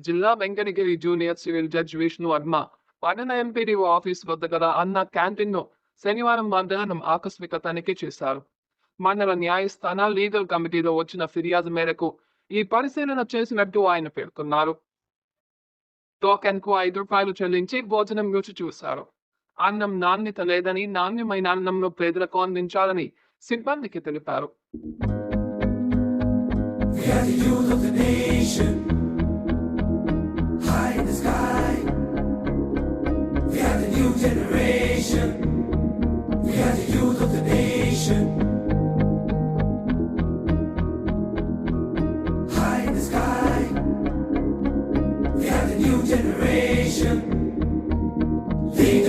జిల్లా Venkatagiri junior civil judge Vishnu Varma పట్టణ MPDO office వద్ద గల అన్న క్యాంటీన్ను శనివారం మధ్యాహ్నం ఆకస్మిక తనిఖీ చేశారు. మండల న్యాయస్థాన లీగల్ కమిటీలో వచ్చిన ఫిర్యాదు మేరకు ఈ పరిశీలన చేసినట్టు ఆయన పేర్కొన్నారు. టోకెన్కు ఐదు రూపాయలు చెల్లించి భోజనం రుచి చూశారు. అన్నం నాణ్యత లేదని నాణ్యమైన అన్నంను పేదలకు అందించాలని సిబ్బందికి తెలిపారు.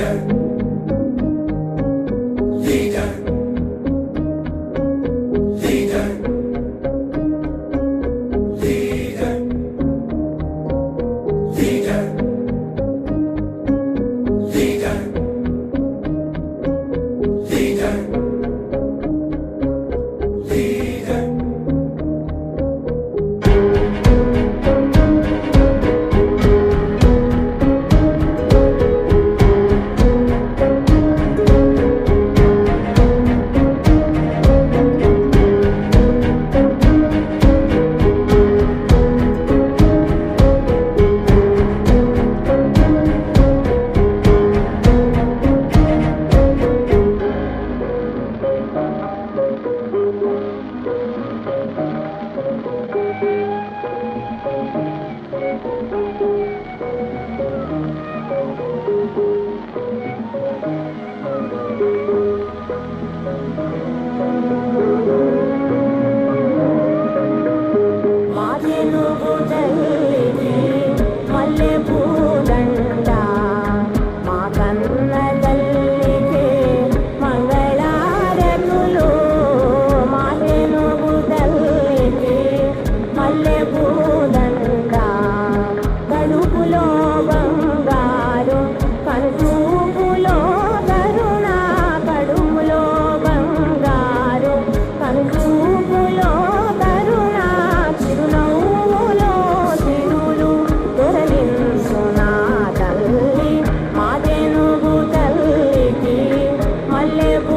Yeah. лебу.